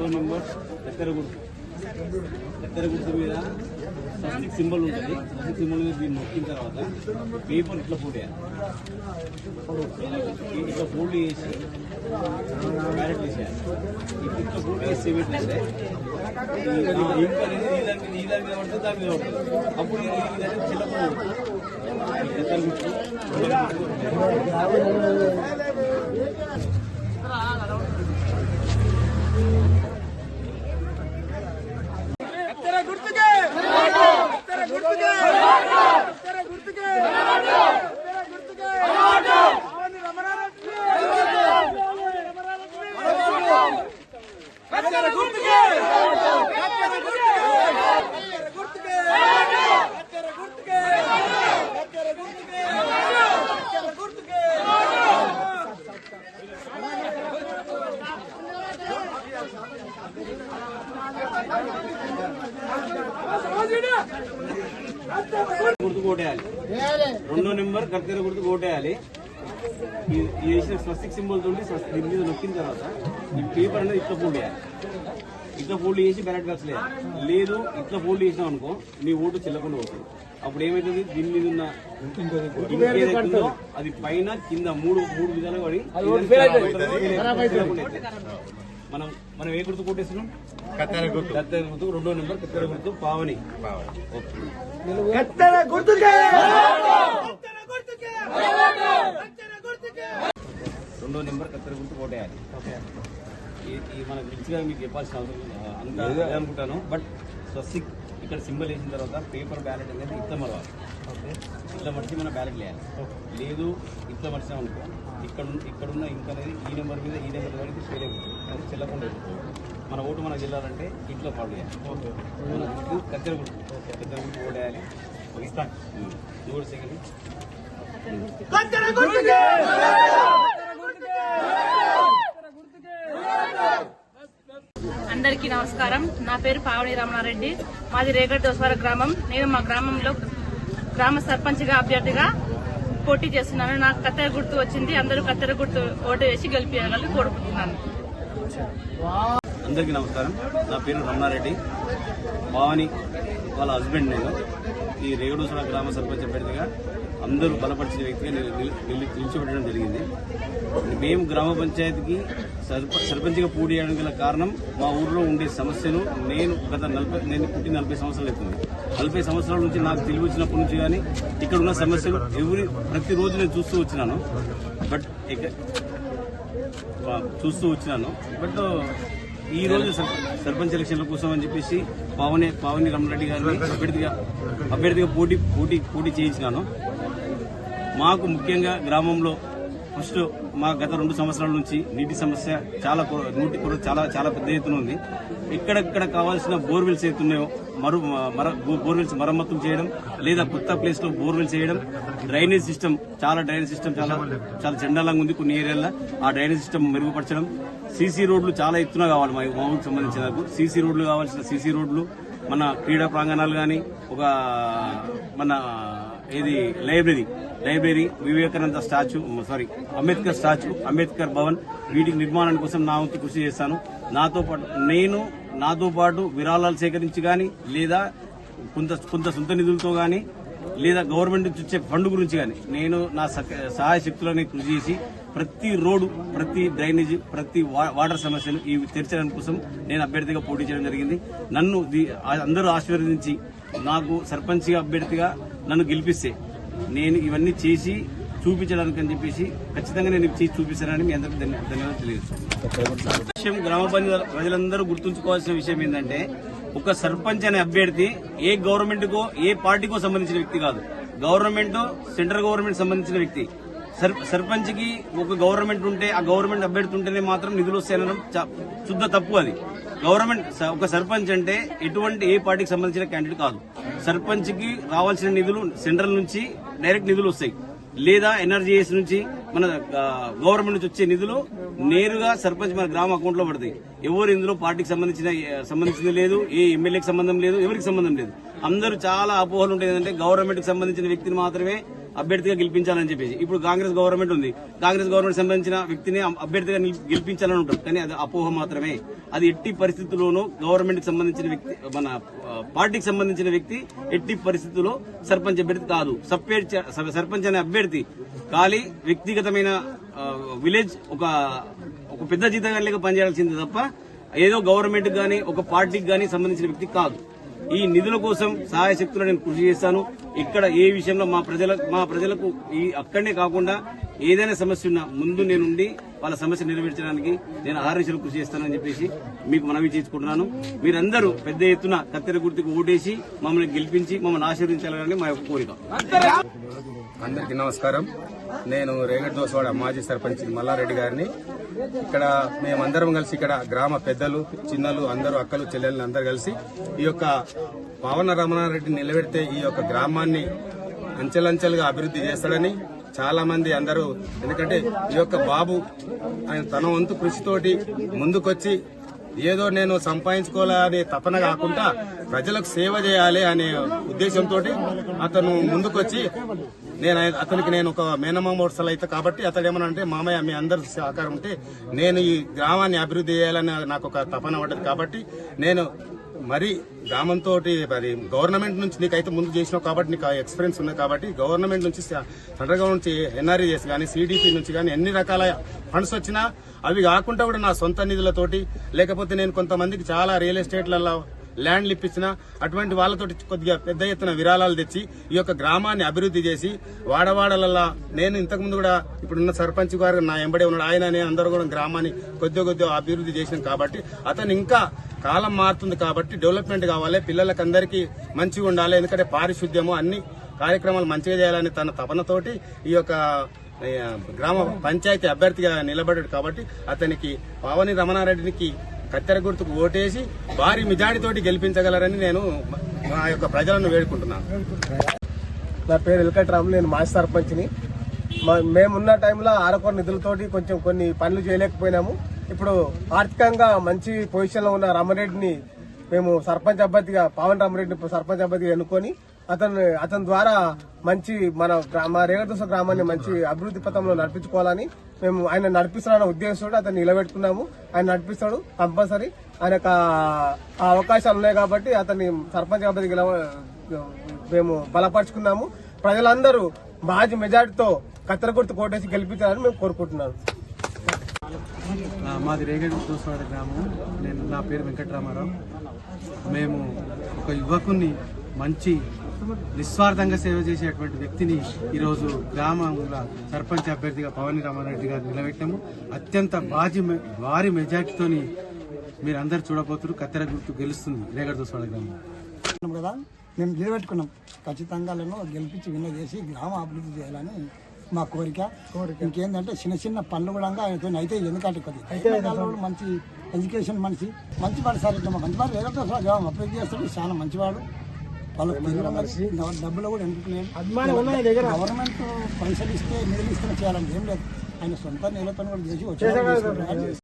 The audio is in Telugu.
రెండో నెంబర్ చక్కెర గుర్తు చక్కెర గుర్తు మీద స్వస్తిక్ సింబల్ ఉంటుంది. స్వస్తిక్ సింబల్ మీద దీన్ని నొక్కిన తర్వాత పేపర్ ఇట్లా ఫోల్డ్ చేయాలి. ఇట్లా ఫోల్డ్ చేసి క్యారెట్ వేసేయాలి ఇప్పుడు ఇట్లా ఫోల్డ్ చేసి ఏమిటంటే ఇంకా అనేది నీళ్ళకి దాని మీద ఈ దాని మీద ఉంటుంది దాని మీద పడుతుంది. అప్పుడు ఇది ఇది అనేది చిల్లకుండా ఉంటుంది. ఈ చక్కెర గుర్తు రెండో గుర్తు. కత్తెర గుర్తుకే కత్తెర గుర్తుకే కత్తెర గుర్తుకే కత్తెర గుర్తుకే ఆవని రమణారెడ్డి ఆవని రమణారెడ్డి కత్తెర గుర్తుకే కత్తెర గుర్తుకే కత్తెర గుర్తుకే కత్తెర గుర్తుకే కత్తెర గుర్తుకే కత్తెర గుర్తుకే గుర్తు కోటేయాలి రెండో నెంబర్ కత్తెర గుర్తు కోటేయాలి వేసిన స్వస్తిక్ సింబల్ తోటి స్వస్తి దీని మీద నొక్కిన తర్వాత ఈ పేపర్ అనేది ఇట్లా ఫోల్డ్ చేయాలి. ఇట్లా ఫోల్డ్ చేసి బ్యాలెట్ బాక్స్ లేదు. ఇట్లా ఫోల్డ్ చేసినాం అనుకో నీ ఓటు చెల్లకుండా పోతుంది. అప్పుడు ఏమైతుంది? దీని మీద ఉన్న అది పైన కింద మూడు మూడు విధాలుగా పడి. మనం మనం ఏ గుర్తు కొట్టేస్తున్నాం కత్తెర గుర్తు. కత్తెర గుర్తు రెండో నెంబర్ కత్తెర గుర్తు పావని. ఓకే. కత్తెర గుర్తుకే! రెండో నెంబర్ కత్తెర గుర్తు కోటేయాలి ఈ- ఈ మనకు రిచ్గా మీకు చెప్పాల్సిన అవసరం అనుకుంటాను. బట్ స్వస్తిక్ ఇక్కడ సింబల్ వేసిన తర్వాత పేపర్ బ్యాలెట్ అనేది ఇట్లా మరవాలి ఇట్లా మడిచి మన బ్యాలెట్ వేయాలి లేదు ఇట్లా మడిచాం అనుకో ఇక్కడ ఉన్న- ఇక్కడ ఉన్న ఇంక అనేది ఈ నెంబర్ మీద ఈ నెంబర్ వరకు ఫెయిల్ అయిపోతుంది. అది చెల్లకుండా మన ఓటు మనకు వెళ్ళాలంటే ఇట్లా ఫాలో చేయాలి. మన గుర్తు కత్తెర గుర్తు కత్తెర గుర్తు ఓటేయాలి ఇస్తాను. ఇది కూడా సెకండ్ కత్తెర గుర్తుకే అందరికీ నమస్కారం. నా పేరు పావని రమణారెడ్డి మాది రేగడ్ దోస్వార గ్రామం. నేను మా గ్రామంలో గ్రామ సర్పంచ్గా అభ్యర్థిగా పోటీ చేస్తున్నాను. నాకు కత్తెర గుర్తు వచ్చింది. అందరూ కత్తెర గుర్తు ఓటు వేసి గెలిపించాలని కోరుకుంటున్నాను. అందరికీ నమస్కారం. నా పేరు రమణారెడ్డి. భావని వాళ్ళ హస్బెండ్ నేను. ఈ రేగడూసర గ్రామ సర్పంచ్ అభ్యర్థిగా అందరూ బలపరిచిన వ్యక్తిగా నిల్- నిలిచిపెట్టడం జరిగింది. మేము గ్రామ పంచాయతీకి సర్ప- సర్పంచ్గా పోటీ చేయడం గల కారణం మా ఊర్లో ఉండే సమస్యను నేను గత నలభై నేను పుట్టి నలభై సంవత్సరాలు అవుతుంది. నలభై సంవత్సరాల నుంచి నాకు తెలివి వచ్చినప్పటి నుంచి కానీ ఇక్కడ ఉన్న సమస్యలు ఎవరి ప్రతిరోజు నేను చూస్తూ వచ్చినాను. బట్ ఇక చూస్తూ వచ్చినాను. బట్ ఈ రోజు సర్- సర్పంచ్ ఎలక్షన్ల కోసం అని చెప్పేసి పావని పావని రమణరెడ్డి గారిని అభ్యర్థిగా అభ్యర్థిగా పోటీ పోటీ పోటీ చేయించినాను. మాకు ముఖ్యంగా గ్రామంలో ఫస్ట్ మా గత రెండు సంవత్సరాల నుంచి నీటి సమస్య చాలా నీటి కొరత చాలా చాలా పెద్ద ఎత్తున ఉంది. ఎక్కడెక్కడ కావాల్సిన బోర్వెల్స్ అవుతున్నాయో మరు మర బోర్వెల్స్ మరమ్మతులు చేయడం లేదా కొత్త ప్లేస్లో బోర్వెల్స్ చేయడం డ్రైనేజ్ సిస్టమ్ చాలా డ్రైనేజ్ సిస్టమ్ చాలా చాలా చండాలంగా ఉంది కొన్ని ఏరియాల్లో. ఆ డ్రైనేజ్ సిస్టమ్ మెరుగుపరచడం సీసీ రోడ్లు చాలా ఎత్తున కావాలి మా మా ఊరికి సంబంధించిన సీసీ రోడ్లు కావాల్సిన సీసీ రోడ్లు మన క్రీడా ప్రాంగణాలు కానీ ఒక మన ఇది library. Library Vivekananda statue sorry Ambedkar statue Ambedkar Bhavan వీటికి నిర్మాణం కోసం నా వంతు కృషి చేస్తాను. నాతో పాటు నేను నాతో పాటు విరాళాలు సేకరించి కానీ లేదా కొంత కొంత సొంత నిధులతో కానీ లేదా గవర్నమెంట్ నుంచి వచ్చే ఫండ్ గురించి కానీ నేను నా సహాయ శక్తులని కృషి చేసి ప్రతి రోడ్డు ప్రతి డ్రైనేజ్ ప్రతి వా- వాటర్ సమస్యను ఇవి తీర్చడం కోసం నేను అభ్యర్థిగా పోటీ చేయడం జరిగింది. నన్ను అందరూ ఆశీర్వదించి నాకు సర్పంచ్గా అభ్యర్థిగా నన్ను గెలిపిస్తే నేను ఇవన్నీ చేసి చూపించడానికి అని చెప్పేసి ఖచ్చితంగా నేను చేసి చూపిస్తానని మీ అందరికీ ధన్యవాదాలు తెలియజేస్తాను విషయం గ్రామ పంచాయతీ ప్రజలందరూ గుర్తుంచుకోవాల్సిన విషయం ఏంటంటే ఒక సర్పంచ్ అనే అభ్యర్థి ఏ గవర్నమెంట్కో ఏ పార్టీకో సంబంధించిన వ్యక్తి కాదు. గవర్నమెంట్ సెంట్రల్ గవర్నమెంట్ సంబంధించిన వ్యక్తి. సర్ సర్పంచ్కి ఒక గవర్నమెంట్ ఉంటే ఆ గవర్నమెంట్ అభ్యర్థి ఉంటేనే మాత్రం నిధులు వస్తాయనడం శుద్ధ తప్పు అది. గవర్నమెంట్ స- ఒక సర్పంచ్ అంటే ఎటువంటి ఏ పార్టీకి సంబంధించిన క్యాండిడేట్ కాదు. సర్పంచ్కి రావాల్సిన నిధులు సెంట్రల్ నుంచి డైరెక్ట్ నిధులు వస్తాయి. లేదా ఎన్ఆర్జీఎస్ నుంచి మన గవర్నమెంట్ నుంచి వచ్చే నిధులు నేరుగా సర్పంచ్ మన గ్రామ అకౌంట్లో పడతాయి. ఎవరు ఇందులో పార్టీకి సంబంధించిన సంబంధించింది లేదు ఏ ఎమ్మెల్యేకి సంబంధం లేదు ఎవరికి సంబంధం లేదు. అందరూ చాలా అపోహలు ఉంటాయి. ఏంటంటే గవర్నమెంట్కి సంబంధించిన వ్యక్తిని మాత్రమే అభ్యర్థిగా గెలిపించాలని చెప్పేసి. ఇప్పుడు కాంగ్రెస్ గవర్నమెంట్ ఉంది. కాంగ్రెస్ గవర్నమెంట్ సంబంధించిన వ్యక్తిని అభ్యర్థిగా గెలిపించాలని ఉంటారు కానీ అది అపోహ మాత్రమే. అది ఎట్టి పరిస్థితుల్లోనూ గవర్నమెంట్ సంబంధించిన వ్యక్తి మన పార్టీకి సంబంధించిన వ్యక్తి ఎట్టి పరిస్థితుల్లో సర్పంచ్ అభ్యర్థి కాదు. సర్పంచ్ సర్పంచ్ అనే అభ్యర్థి ఖాళీ వ్యక్తిగతమైన విలేజ్ ఒక ఒక పెద్ద జీతగానిగా పనిచేయాల్సిందే తప్ప ఏదో గవర్నమెంట్ కానీ ఒక పార్టీకి కానీ సంబంధించిన వ్యక్తి కాదు. ఈ నిధుల కోసం సహాయ శక్తులు నేను కృషి చేస్తాను. ఇక్కడ ఏ విషయంలో మా ప్రజల మా ప్రజలకు ఈ అక్కడనే కాకుండా ఏదైనా సమస్య ఉన్నా ముందు నేనుండి వాళ్ళ సమస్య నెరవేర్చడానికి నేను ఆహారీషలు కృషి చేస్తానని చెప్పేసి మీకు మనవి చేసుకుంటున్నాను మీరందరూ పెద్ద ఎత్తున కత్తెర గుర్తుకు ఓటేసి మమ్మల్ని గెలిపించి మమ్మల్ని ఆశీర్వించాలని మా యొక్క కోరిక. అందరికీ నమస్కారం. నేను రేగడ్ దోసవాడ మాజీ సర్పంచ్ మల్లారెడ్డి గారిని. ఇక్కడ మేమందరం కలిసి ఇక్కడ గ్రామ పెద్దలు చిన్నలు అందరూ అక్కలు చెల్లెళ్ళు అందరూ కలిసి ఈ యొక్క పవన రమణారెడ్డి నిలబెడితే ఈ యొక్క గ్రామాన్ని అంచెలంచెలుగా అభివృద్ధి చేస్తాడని చాలా మంది అందరూ ఎందుకంటే ఈ యొక్క బాబు ఆయన తన వంతు కృషితోటి ముందుకొచ్చి ఏదో నేను సంపాదించుకోవాలనే తపన కాకుండా ప్రజలకు సేవ చేయాలి అనే ఉద్దేశంతో అతను ముందుకొచ్చి నేను అతనికి నేను ఒక మేనమామ వరుసలు అయితే కాబట్టి అతడు ఏమన్నా అంటే మామయ్య మీ అందరి సహకారం ఉంటే నేను ఈ గ్రామాన్ని అభివృద్ధి చేయాలని నాకు ఒక తపన పడ్డది కాబట్టి నేను మరి గ్రామంతో మరి గవర్నమెంట్ నుంచి నీకైతే ముందు చేసినావు కాబట్టి నీకు ఎక్స్పీరియన్స్ ఉంది కాబట్టి గవర్నమెంట్ నుంచి సెంట్రల్ గవర్నమెంట్ నుంచి ఎన్ఆర్ఈఎస్ కానీ సిడిపి నుంచి కానీ ఎన్ని రకాల ఫండ్స్ వచ్చినా అవి కాకుండా కూడా నా సొంత నిధులతోటి లేకపోతే నేను కొంతమందికి చాలా రియల్ ఎస్టేట్లలో ల్యాండ్లు ఇప్పించిన అటువంటి వాళ్ళతోటి కొద్దిగా పెద్ద ఎత్తున విరాళాలు తెచ్చి ఈ యొక్క గ్రామాన్ని అభివృద్ధి చేసి వాడవాడలల్లా నేను ఇంతకుముందు కూడా ఇప్పుడున్న సర్పంచ్ గారు నా ఎంబడే ఉన్నాడు. ఆయన నేను అందరూ కూడా గ్రామాన్ని కొద్దిగా కొద్దిగా అభివృద్ధి చేసినాం కాబట్టి అతను ఇంకా కాలం మారుతుంది కాబట్టి డెవలప్మెంట్ కావాలి. పిల్లలకి అందరికీ మంచిగా ఉండాలి. ఎందుకంటే పారిశుద్ధ్యము అన్ని కార్యక్రమాలు మంచిగా చేయాలని తన తపనతోటి ఈ యొక్క గ్రామ పంచాయతీ అభ్యర్థిగా నిలబడ్డాడు కాబట్టి అతనికి పావని రమణారెడ్డికి కత్తెర గుర్తుకు ఓటేసి భారీ మిజాడితోటి గెలిపించగలరని నేను మా యొక్క ప్రజలను వేడుకుంటున్నాను. నా పేరు వెల్కట్రామ్ నేను మాజీ సర్పంచ్ని. మేమున్న టైంలో ఆరకొర నిధులతోటి కొంచెం కొన్ని పనులు చేయలేకపోయినాము. ఇప్పుడు ఆర్థికంగా మంచి పొజిషన్లో ఉన్న రామరెడ్డిని మేము సర్పంచ్ అభ్యర్థిగా పవన్ రామరెడ్డిని సర్పంచ్ అభ్యర్థిగా ఎన్నుకొని అతను అతని ద్వారా మంచి మన మా రేగదోస గ్రామాన్ని మంచి అభివృద్ధి పథంలో నడిపించుకోవాలని మేము ఆయన నడిపిస్తున్న ఉద్దేశంతో అతను నిలబెట్టుకున్నాము. ఆయన నడిపిస్తాడు కంపల్సరీ. ఆయనకు ఆ- అవకాశాలు ఉన్నాయి కాబట్టి అతన్ని సర్పంచ్ అభ్యర్థిగా మేము బలపరుచుకున్నాము. ప్రజలందరూ బాజీ మెజార్టీతో కత్తెర గుర్తు కోటేసి గెలిపించాలని మేము కోరుకుంటున్నాను. మాది రేగడి దోసవాడ గ్రామం. నేను నా పేరు వెంకటరామారావు. మేము ఒక యువకుని మంచి నిస్వార్థంగా సేవ చేసేటువంటి వ్యక్తిని ఈరోజు గ్రామంలో సర్పంచ్ అభ్యర్థిగా పవని రామారెడ్డి గారు నిలబెట్టాము. అత్యంత బాజీ భారీ మెజార్టీతోని మీరు అందరు చూడబోతున్నారు కత్తెర గుర్తు గెలుస్తుంది. రేగడి దోసవాడ గ్రామం కదా మేము నిలబెట్టుకున్నాం. ఖచ్చితంగా గెలిపించి విన్న చేసి గ్రామ అభివృద్ధి చేయాలని మా కోరిక. ఇంకేంటంటే చిన్న చిన్న పనులు కూడా ఆయనతో అయితే ఎందుకంటే కొద్దిగా మంచి ఎడ్యుకేషన్ మనిషి మంచి వాడు సార్ ఇట్లా మంచి వాడు వేరే గ్రామం అభివృద్ధి చేస్తాడు. చాలా మంచివాడు. వాళ్ళకి మనిషి డబ్బులు కూడా ఎందుకు గవర్నమెంట్ పైసలు ఇస్తే నిధులు ఇస్తే చేయాలని ఏం లేదు. ఆయన సొంత నీళ్ళతో కూడా చేసి వచ్చి